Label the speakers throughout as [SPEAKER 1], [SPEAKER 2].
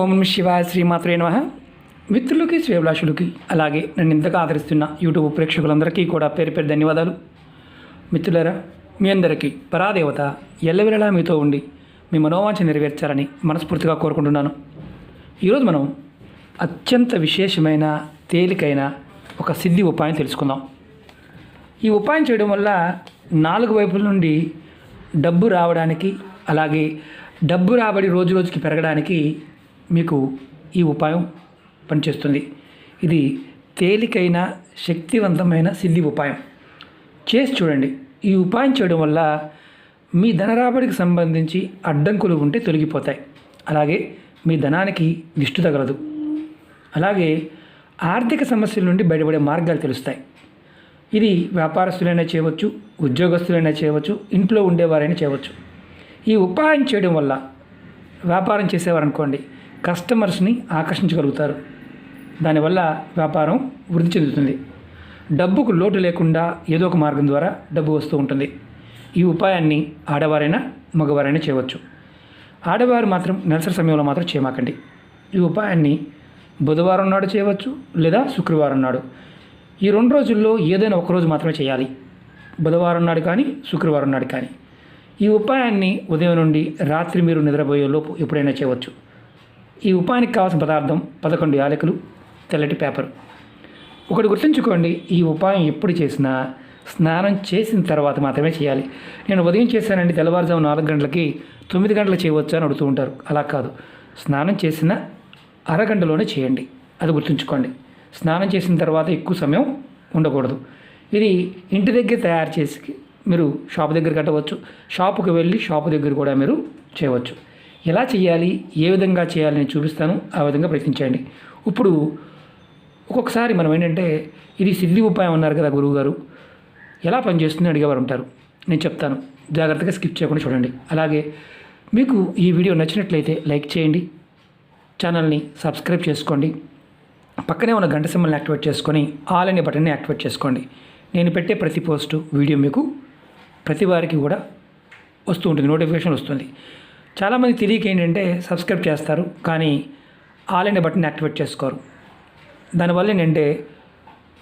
[SPEAKER 1] ఓం శివాయ శ్రీమాత్రే నమ. మిత్రులకి శ్రేభిలాషులకి అలాగే నన్ను ఇంతగా ఆదరిస్తున్న యూట్యూబ్ ప్రేక్షకులందరికీ కూడా పేరు పేరు ధన్యవాదాలు. మిత్రులరా మీ అందరికీ పరాదేవత ఎల్లవెల్లలా మీతో ఉండి మీ మనోవాంఛ నెరవేర్చాలని మనస్ఫూర్తిగా కోరుకుంటున్నాను. ఈరోజు మనం అత్యంత విశేషమైన తేలికైన ఒక సిద్ధి ఉపాయం తెలుసుకుందాం. ఈ ఉపాయం చేయడం వల్ల నాలుగు వైపుల నుండి డబ్బు రావడానికి అలాగే డబ్బు రాబడి రోజు రోజుకి పెరగడానికి మీకు ఈ ఉపాయం పనిచేస్తుంది. ఇది తేలికైన శక్తివంతమైన సిద్ధి ఉపాయం. చేసి చూడండి. ఈ ఉపాయం చేయడం వల్ల మీ ధన రాబడికి సంబంధించి అడ్డంకులు ఉంటే తొలగిపోతాయి. అలాగే మీ ధనానికి దిష్టి తగలదు. అలాగే ఆర్థిక సమస్యల నుండి బయటపడే మార్గాలు తెలుస్తాయి. ఇది వ్యాపారస్తులైనా చేయవచ్చు ఉద్యోగస్తులైనా చేయవచ్చు ఇంట్లో ఉండేవారైనా చేయవచ్చు. ఈ ఉపాయం చేయడం వల్ల వ్యాపారం చేసేవారు అనుకోండి కస్టమర్స్ని ఆకర్షించగలుగుతారు. దానివల్ల వ్యాపారం వృద్ధి చెందుతుంది. డబ్బుకు లోటు లేకుండా ఏదో ఒక మార్గం ద్వారా డబ్బు వస్తూ ఉంటుంది. ఈ ఉపాయాన్ని ఆడవారైనా మగవారైనా చేయవచ్చు. ఆడవారు మాత్రం నెలసరి సమయంలో మాత్రం చేయమాకండి. ఈ ఉపాయాన్ని బుధవారం నాడు చేయవచ్చు లేదా శుక్రవారం నాడు. ఈ రెండు రోజుల్లో ఏదైనా ఒక రోజు మాత్రమే చేయాలి. బుధవారం నాడు కానీ శుక్రవారం నాడు కానీ. ఈ ఉపాయాన్ని ఉదయం నుండి రాత్రి మీరు నిద్రపోయే లోపు ఎప్పుడైనా చేయవచ్చు. ఈ ఉపానికి కావాల్సిన పదార్థం పదకొండు యాలకులు తెల్లటి పేపర్. ఒకటి గుర్తుంచుకోండి ఈ ఉపాయం ఎప్పుడు చేసినా స్నానం చేసిన తర్వాత మాత్రమే చేయాలి. నేను ఉదయం చేశానండి తెల్లవారుజాము నాలుగు గంటలకి తొమ్మిది గంటలకు చేయవచ్చు అని అడుగుతూ ఉంటారు. అలా కాదు. స్నానం చేసిన అరగంటలోనే చేయండి. అది గుర్తుంచుకోండి. స్నానం చేసిన తర్వాత ఎక్కువ సమయం ఉండకూడదు. ఇది ఇంటి దగ్గర తయారు చేసి మీరు షాప్ దగ్గర కట్టవచ్చు. షాపుకి వెళ్ళి షాపు దగ్గర కూడా మీరు చేయవచ్చు. ఎలా చేయాలి ఏ విధంగా చేయాలి నేను చూపిస్తాను. ఆ విధంగా ప్రయత్నించండి. ఇప్పుడు ఒక్కొక్కసారి మనం ఏంటంటే ఇది సిద్ధి ఉపాయం అన్నారు కదా గురువుగారు ఎలా పనిచేస్తుంది అడిగేవారు ఉంటారు. నేను చెప్తాను. జాగ్రత్తగా స్కిప్ చేయకుండా చూడండి. అలాగే మీకు ఈ వీడియో నచ్చినట్లయితే లైక్ చేయండి. ఛానల్ని సబ్స్క్రైబ్ చేసుకోండి. పక్కనే ఉన్న గంట సింబల్ని యాక్టివేట్ చేసుకొని ఆల్ అనే బటన్ని యాక్టివేట్ చేసుకోండి. నేను పెట్టే ప్రతి పోస్టు వీడియో మీకు ప్రతి వారికి కూడా వస్తూ ఉంటుంది. నోటిఫికేషన్ వస్తుంది. చాలామంది తెలియక ఏంటంటే సబ్స్క్రైబ్ చేస్తారు కానీ ఆల్ అనే బటన్ యాక్టివేట్ చేసుకోరు. దానివల్ల ఏంటంటే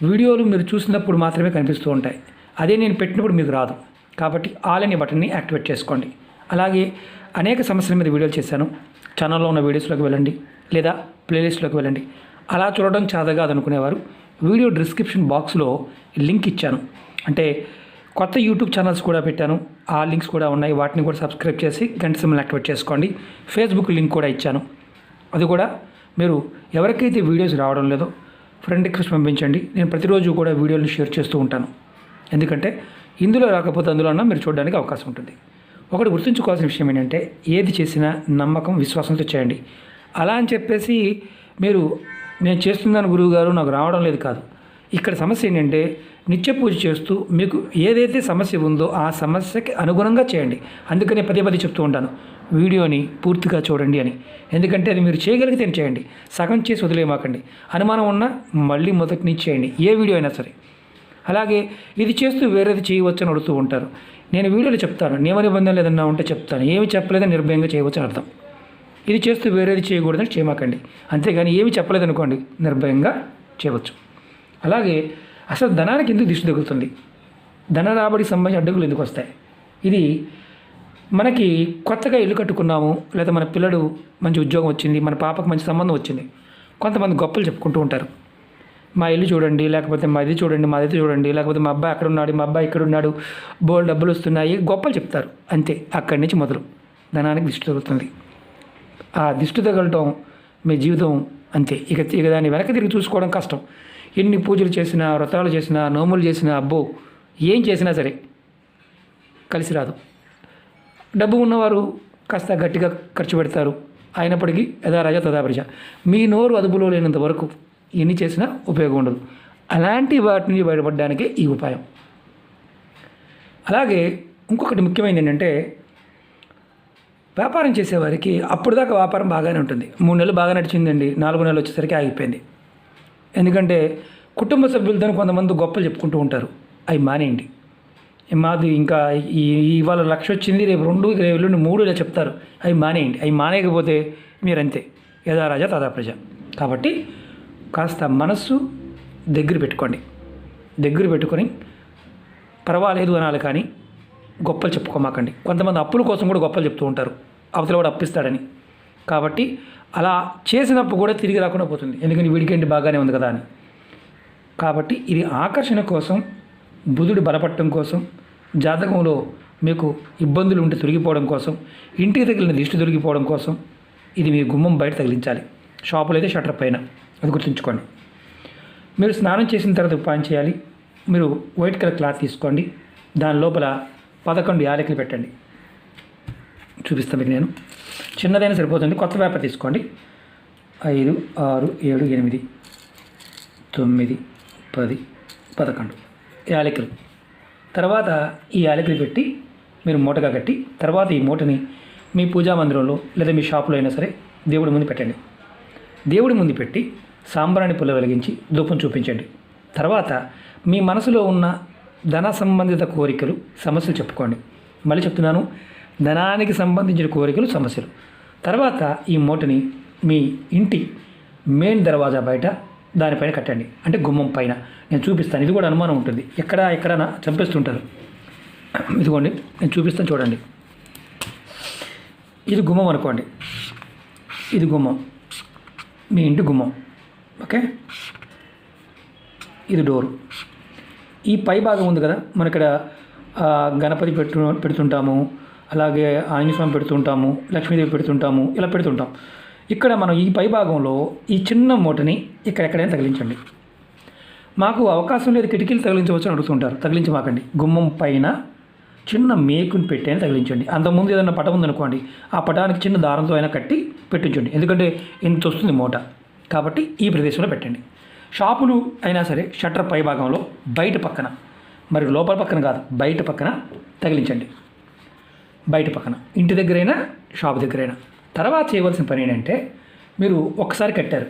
[SPEAKER 1] వీడియోలు మీరు చూసినప్పుడు మాత్రమే కనిపిస్తూ ఉంటాయి. అదే నేను పెట్టినప్పుడు మీకు రాదు. కాబట్టి ఆల్ అనే బటన్ని యాక్టివేట్ చేసుకోండి. అలాగే అనేక సమస్యల మీద వీడియోలు చేశాను. ఛానల్లో ఉన్న వీడియోస్లోకి వెళ్ళండి లేదా ప్లేలిస్ట్లోకి వెళ్ళండి. అలా చూడడం చాద అనుకునేవారు వీడియో డిస్క్రిప్షన్ బాక్స్లో లింక్ ఇచ్చాను. అంటే కొత్త యూట్యూబ్ ఛానల్స్ కూడా పెట్టాను. ఆ లింక్స్ కూడా ఉన్నాయి. వాటిని కూడా సబ్స్క్రైబ్ చేసి గంట సిమ్మల్ని యాక్టివేట్ చేసుకోండి. ఫేస్బుక్ లింక్ కూడా ఇచ్చాను. అది కూడా మీరు ఎవరికైతే వీడియోస్ రావడం లేదో ఫ్రెండ్ రిక్వెస్ట్ పంపించండి. నేను ప్రతిరోజు కూడా వీడియోలు షేర్ చేస్తూ ఉంటాను. ఎందుకంటే ఇందులో రాకపోతే అందులో అన్నా మీరు చూడడానికి అవకాశం ఉంటుంది. ఒకటి గుర్తుంచుకోవాల్సిన విషయం ఏంటంటే ఏది చేసినా నమ్మకం విశ్వాసంతో చేయండి. అలా అని చెప్పేసి మీరు నేను చేస్తున్నాను గురువు గారు నాకు రావడం లేదు కాదు. ఇక్కడ సమస్య ఏంటంటే నిత్య పూజ చేస్తూ మీకు ఏదైతే సమస్య ఉందో ఆ సమస్యకి అనుగుణంగా చేయండి. అందుకనే పదే పదే చెప్తూ ఉంటాను వీడియోని పూర్తిగా చూడండి అని. ఎందుకంటే అది మీరు చేయగలిగితే చేయండి? సగం చేసి వదిలేమాకండి అనుమానం ఉన్నా మళ్ళీ మొదటి నుంచి చేయండి ఏ వీడియో అయినా సరే. అలాగే ఇది చేస్తూ వేరేది చేయవచ్చు అని అడుగుతూ ఉంటారు. నేను వీడియోలో చెప్తాను నియమ నిబంధనలు ఏదన్నా ఉంటే చెప్తాను. ఏమి చెప్పలేదని నిర్భయంగా చేయవచ్చు అని అర్థం. ఇది చేస్తూ వేరేది చేయకూడదని చేయమాకండి అంతేగాని ఏమి చెప్పలేదనుకోండి నిర్భయంగా చేయవచ్చు. అలాగే అసలు ధనానికి ఎందుకు దిష్టి తగులుతుంది? ధన రాబడికి సంబంధించి అడ్డుకులు ఎందుకు వస్తాయి? ఇది మనకి కొత్తగా ఇల్లు కట్టుకున్నాము లేదా మన పిల్లడు మంచి ఉద్యోగం వచ్చింది మన పాపకు మంచి సంబంధం వచ్చింది కొంతమంది గొప్పలు చెప్పుకుంటూ ఉంటారు. మా ఇల్లు చూడండి లేకపోతే మా ఇది చూడండి మా ఇది చూడండి లేకపోతే మా అబ్బాయి అక్కడ ఉన్నాడు మా అబ్బాయి ఇక్కడ ఉన్నాడు బోల్ డబ్బులు వస్తున్నాయి గొప్పలు చెప్తారు. అంతే అక్కడి నుంచి మొదలు. ధనానికి దిష్టి తగులుతుంది. ఆ దిష్టి తగలటం మీ జీవితం అంతే. ఇక ఇక దాన్ని వెనక్కి తిరిగి చూసుకోవడం కష్టం. ఎన్ని పూజలు చేసినా వ్రతాలు చేసినా నోములు చేసినా అబ్బో ఏం చేసినా సరే కలిసి రాదు. డబ్బు ఉన్నవారు కాస్త గట్టిగా ఖర్చు పెడతారు. అయినప్పటికీ యథారాజా తదాప్రజ మీ నోరు అదుపులో లేనంత వరకు ఎన్ని చేసినా ఉపయోగం ఉండదు. అలాంటి వాటి నుంచి బయటపడడానికి ఈ ఉపాయం. అలాగే ఇంకొకటి ముఖ్యమైనది ఏంటంటే వ్యాపారం చేసేవారికి అప్పుడు దాకా వ్యాపారం బాగానే ఉంటుంది. మూడు నెలలు బాగా నడిచిందండి. నాలుగు నెలలు వచ్చేసరికి ఆగిపోయింది. ఎందుకంటే కుటుంబ సభ్యులతో కొంతమంది గొప్పలు చెప్పుకుంటూ ఉంటారు. అవి మానేయండి. మాది ఇంకా ఈ ఇవాళ లక్ష వచ్చింది రేపు రెండు రేపు ఎల్లుండి మూడు ఇలా చెప్తారు. అవి మానేయండి. అవి మానేయకపోతే మీరు అంతే యథా రాజా తదా ప్రజ కాబట్టి కాస్త మనస్సు దగ్గర పెట్టుకోండి. దగ్గర పెట్టుకొని పర్వాలేదు అనాలి కానీ గొప్పలు చెప్పుకోమాకండి. కొంతమంది అప్పుల కోసం కూడా గొప్పలు చెప్తూ ఉంటారు. అవతల కూడా అప్పిస్తాడని. కాబట్టి అలా చేసినప్పుడు కూడా తిరిగి రాకుండా పోతుంది. ఎందుకని వీడికేంటి బాగానే ఉంది కదా అని. కాబట్టి ఇది ఆకర్షణ కోసం బుధుడు బలపడటం కోసం జాతకంలో మీకు ఇబ్బందులు ఉంటే తొలగిపోవడం కోసం ఇంటికి తగిలిన దిష్టి తొలగిపోవడం కోసం ఇది మీ గుమ్మం బయట తగిలించాలి. షాపులో అయితే షట్టర్ పైన. అది గుర్తుంచుకోండి. మీరు స్నానం చేసిన తర్వాత ఉపాయం చేయాలి. మీరు వైట్ కలర్ క్లాత్ తీసుకోండి. దాని లోపల పదకొండు యాలకులు పెట్టండి. చూపిస్తాను మీకు నేను. చిన్నదైనా సరిపోతుంది. కొత్త పేపర్ తీసుకోండి. ఐదు ఆరు ఏడు ఎనిమిది తొమ్మిది పది పదకొండు. యాలకులు తర్వాత ఈ యాలకులు పెట్టి మీరు మూటగా కట్టి తర్వాత ఈ మూటని మీ పూజా మందిరంలో లేదా మీ షాపులో అయినా సరే దేవుడి ముందు పెట్టండి. దేవుడి ముందు పెట్టి సాంబ్రాణి పుల్ల వెలిగించి ధూపం చూపించండి. తర్వాత మీ మనసులో ఉన్న ధన సంబంధిత కోరికలు సమస్యలు చెప్పుకోండి. మళ్ళీ చెప్తున్నాను ధనానికి సంబంధించిన కోరికలు సమస్యలు. తర్వాత ఈ మూటని మీ ఇంటి మెయిన్ దర్వాజా బయట దానిపైన కట్టండి. అంటే గుమ్మం పైన. నేను చూపిస్తాను. ఇది కూడా అనుమానం ఉంటుంది. ఎక్కడ ఎక్కడ చంపేస్తుంటారు. ఇదిగోండి నేను చూపిస్తాను చూడండి. ఇది గుమ్మం అనుకోండి. ఇది గుమ్మం. మీ ఇంటి గుమ్మం. ఓకే? ఇది డోరు. ఈ పై భాగం ఉంది కదా. మన ఇక్కడ గణపతి పెట్టు పెడుతుంటాము. అలాగే ఆంజనేయస్వామి పెడుతుంటాము లక్ష్మీదేవి పెడుతుంటాము ఇలా పెడుతుంటాం. ఇక్కడ మనం ఈ పై భాగంలో ఈ చిన్న మూటని ఇక్కడెక్కడైనా తగిలించండి. మాకు అవకాశం లేదు కిటికీలు తగిలించవచ్చు అని అడుగుతుంటారు. తగిలించమాకండి. గుమ్మం పైన చిన్న మేకుని పెట్టి అయినా తగిలించండి. అంతకుముందు ఏదైనా పటం ఉందనుకోండి ఆ పటానికి చిన్న దారంతో అయినా కట్టి పెట్టించండి. ఎందుకంటే ఇంత వస్తుంది మూట. కాబట్టి ఈ ప్రదేశంలో పెట్టండి. షాపులు అయినా సరే షట్టర్ పై భాగంలో బయట పక్కన మరి లోపల పక్కన కాదు బయట పక్కన తగిలించండి. బయట పక్కన. ఇంటి దగ్గరైనా షాప్ దగ్గరైనా. తర్వాత చేయవలసిన పని ఏంటంటే మీరు ఒకసారి కట్టారు.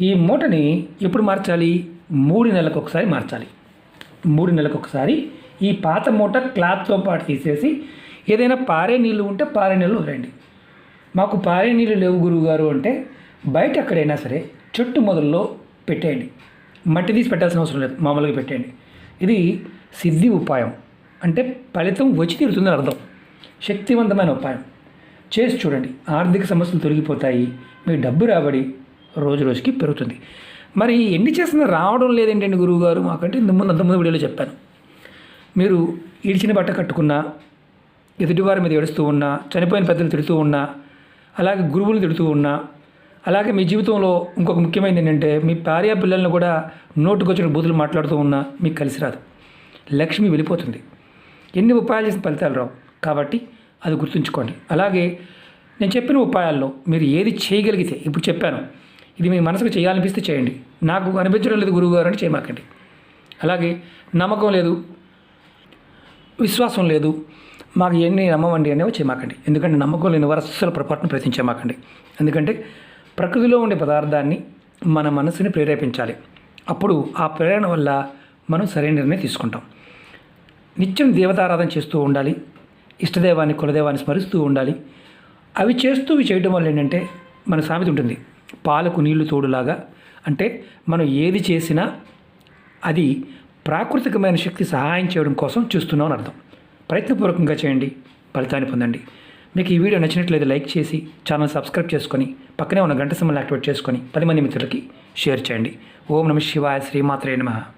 [SPEAKER 1] ఈ మూటని ఎప్పుడు మార్చాలి? మూడు నెలలకు ఒకసారి మార్చాలి. మూడు నెలలకు ఒకసారి ఈ పాత మూట క్లాత్తో పాటు తీసేసి ఏదైనా పారే నీళ్ళు ఉంటే పారే నీళ్ళు వదిలేండి మాకు పారే నీళ్ళు లేవు గురువు గారు అంటే బయట ఎక్కడైనా సరే చెట్టు మొదల్లో పెట్టేయండి. మట్టి తీసి పెట్టాల్సిన అవసరం లేదు. మామూలుగా పెట్టేయండి. ఇది సిద్ధి ఉపాయం. అంటే ఫలితం వచ్చి తీరుతుందని అర్థం. శక్తివంతమైన ఉపాయం. చేసి చూడండి. ఆర్థిక సమస్యలు తొలగిపోతాయి. మీ డబ్బు రాబడి రోజు రోజుకి పెరుగుతుంది. మరి ఎన్ని చేసిన రావడం లేదేంటండి గురువు గారు మాకంటే ఇంత ముందు అంతకుముందు వీడియోలో చెప్పాను. మీరు ఇడిచిన బట్ట కట్టుకున్నా ఎదుటివారి మీద ఏడుస్తూ ఉన్నా చనిపోయిన పెద్దలు తిడుతూ ఉన్నా అలాగే గురువులు తిడుతూ ఉన్నా అలాగే మీ జీవితంలో ఇంకొక ముఖ్యమైనది ఏంటంటే మీ భార్య పిల్లల్ని కూడా నోటుకొచ్చిన బూతులు మాట్లాడుతూ ఉన్నా మీకు కలిసి రాదు. లక్ష్మి వెళ్ళిపోతుంది. ఎన్ని ఉపాయాలు చేసిన ఫలితాలు రావు. కాబట్టి అది గుర్తుంచుకోండి. అలాగే నేను చెప్పిన ఉపాయాల్లో మీరు ఏది చేయగలిగితే ఇప్పుడు చెప్పాను ఇది మీ మనసుకు చేయాలనిపిస్తే చేయండి. నాకు అనిపించడం లేదు గురువు గారు అని చేయమాకండి. అలాగే నమ్మకం లేదు విశ్వాసం లేదు మాకు ఎన్ని నమ్మవండి అనేవి చేయమాకండి. ఎందుకంటే నమ్మకం లేని వారు అస్సలు పొరపాటును ప్రయత్నించమాకండి ఎందుకంటే ప్రకృతిలో ఉండే పదార్థాన్ని మన మనసుని ప్రేరేపించాలి. అప్పుడు ఆ ప్రేరణ వల్ల మనం సరైన నిర్ణయం తీసుకుంటాం. నిత్యం దేవతారాధన చేస్తూ ఉండాలి ఇష్టదేవాన్ని కులదేవాన్ని స్మరిస్తూ ఉండాలి. అవి చేస్తూ ఇవి చేయడం వల్ల ఏంటంటే మన సామెత ఉంటుంది పాలకు నీళ్ళు తోడులాగా. అంటే మనం ఏది చేసినా అది ప్రాకృతికమైన శక్తి సహాయం చేయడం కోసం చూస్తున్నాం అని అర్థం. ప్రయత్నపూర్వకంగా చేయండి ఫలితాన్ని పొందండి. మీకు ఈ వీడియో నచ్చినట్లయితే లైక్ చేసి ఛానల్ సబ్స్క్రైబ్ చేసుకొని పక్కనే ఉన్న గంట సింబల్ యాక్టివేట్ చేసుకొని పది మంది మిత్రులకి షేర్ చేయండి. ఓం నమ శివాయ శ్రీమాత్రే నమః.